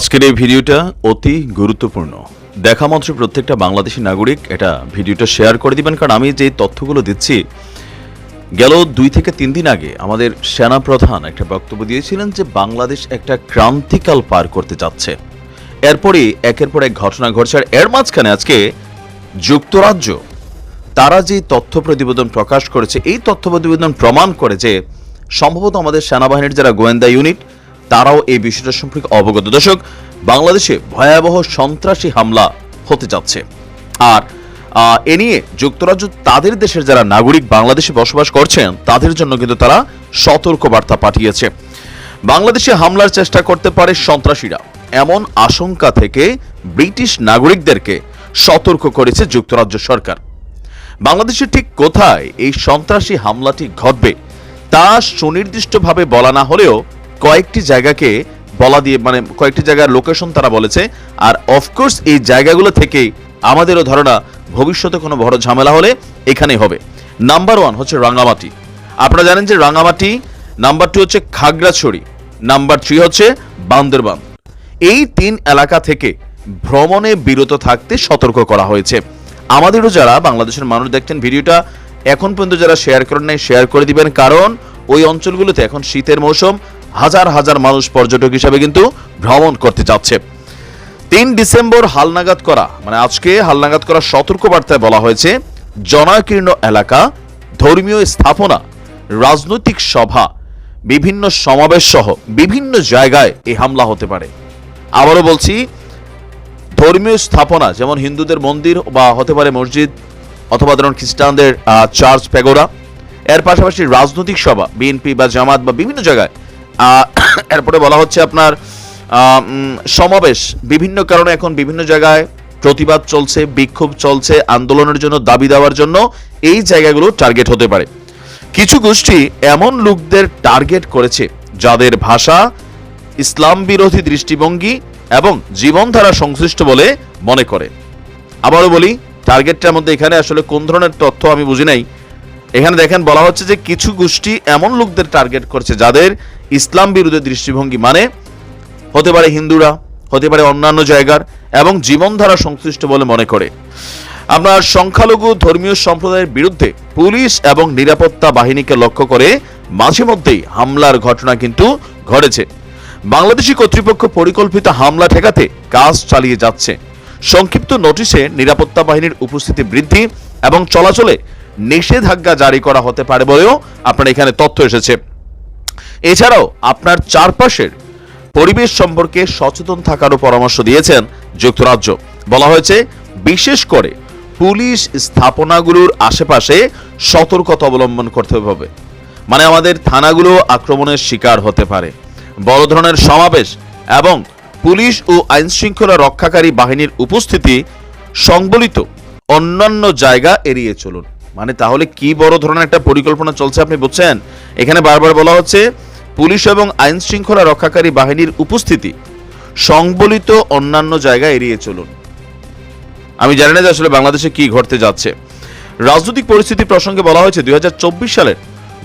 আজকের এই ভিডিওটা অতি গুরুত্বপূর্ণ। দেখা মাত্র প্রত্যেকটা বাংলাদেশি নাগরিক এটা ভিডিওটা শেয়ার করে দিবেন, কারণ আমি যে তথ্যগুলো দিচ্ছি, গেল দুই থেকে তিন দিন আগে আমাদের সেনা প্রধান একটা বক্তব্য দিয়েছিলেন যে বাংলাদেশ একটা ক্রান্তিকাল পার করতে যাচ্ছে। এরপরই একের পর এক ঘটনা ঘটছে, আর এর মাঝখানে আজকে যুক্তরাজ্য, তারা যে তথ্য প্রতিবেদন প্রকাশ করেছে, এই তথ্য প্রতিবেদন প্রমাণ করে যে সম্ভবত আমাদের সেনাবাহিনীর যারা গোয়েন্দা ইউনিট তারাও এই বিষয়টা সম্পর্কে অবগত। দর্শক, বাংলাদেশে ভয়াবহ সন্ত্রাসী হামলা হতে যাচ্ছে। আর এ নিয়ে যুক্তরাজ্য তাদের দেশের যারা নাগরিক বাংলাদেশে বসবাস করছেন, তাদের জন্য কিন্তু তারা সতর্ক বার্তা পাঠিয়েছে। বাংলাদেশে হামলার চেষ্টা করতে পারে সন্ত্রাসীরা। এমন আশঙ্কা থেকে ব্রিটিশ নাগরিকদেরকে সতর্ক করেছে যুক্তরাজ্য সরকার। বাংলাদেশের ঠিক কোথায় এই সন্ত্রাসী হামলাটি ঘটবে, তা সুনির্দিষ্টভাবে বলা না হলেও কয়েকটি জায়গাকে বলা দিয়ে মানে কয়েকটি জায়গার লোকেশন তারা বলেছে। আর অফকোর্স এই জায়গাগুলো থেকেই আমাদেরও ধারণা ভবিষ্যতে কোনো বড় ঝামেলা হলে এখানেই হবে। নাম্বার ওয়ান হচ্ছে রাঙ্গামাটি। আপনারা জানেন যে রাঙ্গামাটি নাম্বার টু হচ্ছে খাগড়াছড়ি নাম্বার থ্রি হচ্ছে বান্দরবান। এই তিন এলাকা থেকে ভ্রমণে বিরত থাকতে সতর্ক করা হয়েছে। আমাদেরও যারা বাংলাদেশের মানুষ দেখছেন ভিডিওটা, এখন পর্যন্ত যারা শেয়ার করেন নাই শেয়ার করে দিবেন। কারণ ওই অঞ্চলগুলোতে এখন শীতের মৌসুম হাজার হাজার মানুষ পর্যটক হিসাবে কিন্তু ভ্রমণ করতে যাচ্ছে। তিন ডিসেম্বর হালনাগাদ করা মানে আজকে হালনাগাদ করা সতর্কবার্তায় বলা হয়েছে, জনাকীর্ণ এলাকা, ধর্মীয় স্থাপনা, রাজনৈতিক সভা, বিভিন্ন সমাবেশ সহ বিভিন্ন জায়গায় এই হামলা হতে পারে। আবারও বলছি, ধর্মীয় স্থাপনা, যেমন হিন্দুদের মন্দির বা হতে পারে মসজিদ অথবা ধরুন খ্রিস্টানদের চার্চ পেগোরা এর পাশাপাশি রাজনৈতিক সভা, বিএনপি বা জামাত বা বিভিন্ন জায়গায় এরপরে বলা হচ্ছে আপনার সমাবেশ। বিভিন্ন কারণে এখন বিভিন্ন জায়গায় প্রতিবাদ চলছে, বিক্ষোভ চলছে আন্দোলনের জন্য, দাবি দেওয়ার জন্য। এই জায়গাগুলো টার্গেট হতে পারে। কিছু গোষ্ঠী এমন লোকদের টার্গেট করেছে, যাদের ভাষা ইসলাম বিরোধী দৃষ্টিভঙ্গি এবং জীবনধারা সংশ্লিষ্ট বলে মনে করে। আবারও বলি টার্গেটটার মধ্যে এখানে আসলে কোন ধরনের তথ্য আমি বুঝি নাই। এখানে দেখেন, বলা হচ্ছে যে কিছু গোষ্ঠী এমন লোকদের টার্গেট করছে যাদের ইসলাম বিরোধী দৃষ্টিভঙ্গি মানে হতে পারে হিন্দুরা, হতে পারে অন্যান্য জায়গার এবং জীবনধারা সংশ্লিষ্ট বলে মনে করে। আপনার সংখ্যালঘু ধর্মীয় সম্প্রদায়ের বিরুদ্ধে পুলিশ এবং নিরাপত্তা বাহিনীকে লক্ষ্য করে মাঝে মধ্যেই হামলার ঘটনা কিন্তু ঘটেছে। বাংলাদেশি কর্তৃপক্ষ পরিকল্পিত হামলা ঠেকাতে কাজ চালিয়ে যাচ্ছে। সংক্ষিপ্ত নোটিশে নিরাপত্তা বাহিনীর উপস্থিতি বৃদ্ধি এবং চলাচলে নিষেধাজ্ঞা জারি করা হতে পারে বলেও আপনার এখানে তথ্য এসেছে। এছাড়াও আপনার চারপাশের পরিবেশ সম্পর্কে সচেতন থাকারও পরামর্শ দিয়েছেন যুক্তরাজ্য। বলা হয়েছে, বিশেষ করে পুলিশ স্থাপনাগুলোর আশেপাশে সতর্কতা অবলম্বন করতে হবে। মানে আমাদের থানাগুলো আক্রমণের শিকার হতে পারে। বড় ধরনের সমাবেশ এবং পুলিশ ও আইন শৃঙ্খলা রক্ষাকারী বাহিনীর উপস্থিতি সংবলিত অন্যান্য জায়গা এড়িয়ে চলুন। মানে তাহলে কি বড় ধরনের একটা পরিকল্পনা চলছে আপনি বুঝছেন? এখানে বারবার বলা হচ্ছে, পুলিশ এবং আইন শৃঙ্খলা রক্ষাকারী বাহিনীর উপস্থিতি সংবলিত অন্যান্য জায়গা এড়িয়ে চলুন। আমি জানি না যে আসলে বাংলাদেশে কি ঘটতে যাচ্ছে। রাজনৈতিক পরিস্থিতি প্রসঙ্গে বলা হয়েছে, দুই সালের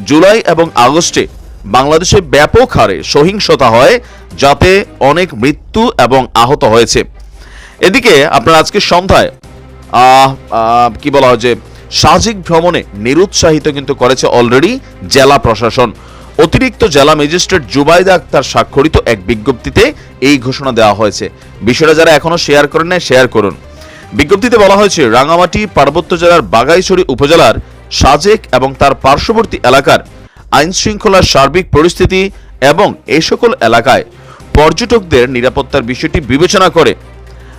জুলাই এবং আগস্টে বাংলাদেশে ব্যাপক হারে সহিংসতা হয়, যাতে অনেক মৃত্যু এবং আহত হয়েছে। এদিকে আপনার আজকে সন্ধ্যায় কি বলা হয় যে সামাজিক ভ্রমণে নিরুৎসাহিত কিন্তু করেছে অলরেডি জেলা প্রশাসন। অতিরিক্ত জেলা ম্যাজিস্ট্রেট জুবাইদা আক্তার স্বাক্ষরিত এক বিজ্ঞপ্তিতে এই ঘোষণা দেওয়া হয়েছে। বিষয়টা যারা এখনও শেয়ার করেন নাই শেয়ার করুন। বিজ্ঞপ্তিতে বলা হয়েছে রাঙামাটি পার্বত্য জেলার বাগাইছড়ি উপজেলার সাজেক এবং তার পার্শ্ববর্তী এলাকার আইন শৃঙ্খলার সার্বিক পরিস্থিতি এবং এই সকল এলাকায় পর্যটকদের নিরাপত্তার বিষয়টি বিবেচনা করে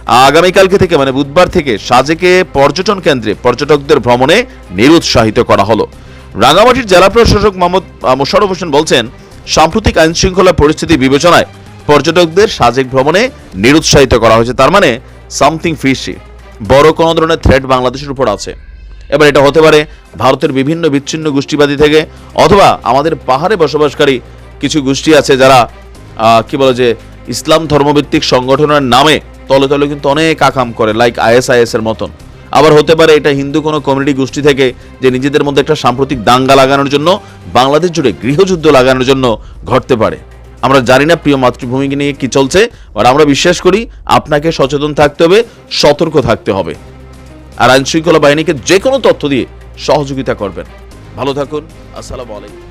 আগামীকালকে থেকে মানে বুধবার থেকে সাজেকে পর্যটন কেন্দ্রে পর্যটকদের ভ্রমণে নিরুৎসাহিত করা হলো। রাঙামাটির জেলা প্রশাসক মোহাম্মদ আহ, মোশাররফ হোসেন বলছেন সাম্প্রতিক আইন শৃঙ্খলা পরিস্থিতি বিবেচনায় পর্যটকদের সাজেক ভ্রমণে নিরুৎসাহিত করা হয়েছে। তার মানে সামথিং ফিশি বড় কোনো ধরনের থ্রেট বাংলাদেশের উপর আছে। এবার এটা হতে পারে ভারতের বিভিন্ন বিচ্ছিন্ন গোষ্ঠীবাদী থেকে অথবা আমাদের পাহাড়ে বসবাসকারী কিছু গোষ্ঠী আছে যারা কি বলে যে ইসলাম ধর্মভিত্তিক সংগঠনের নামে তলে তলে কিন্তু অনেক আকাম করে লাইক আইএসআইএস এর মতন। আবার হতে পারে এটা হিন্দু কোনো কমিউনিটি গোষ্ঠী থেকে যে নিজেদের মধ্যে একটা সাম্প্রতিক দাঙ্গা লাগানোর জন্য, বাংলাদেশ জুড়ে গৃহযুদ্ধ লাগানোর জন্য ঘটতে পারে। আমরা জানি না প্রিয় মাতৃভূমিকে নিয়ে কি চলছে আর আমরা বিশ্বাস করি আপনাকে সচেতন থাকতে হবে, সতর্ক থাকতে হবে। আর আইন শৃঙ্খলা বাহিনীকে যে কোনো তথ্য দিয়ে সহযোগিতা করবেন। ভালো থাকুন, আসসালামু আলাইকুম।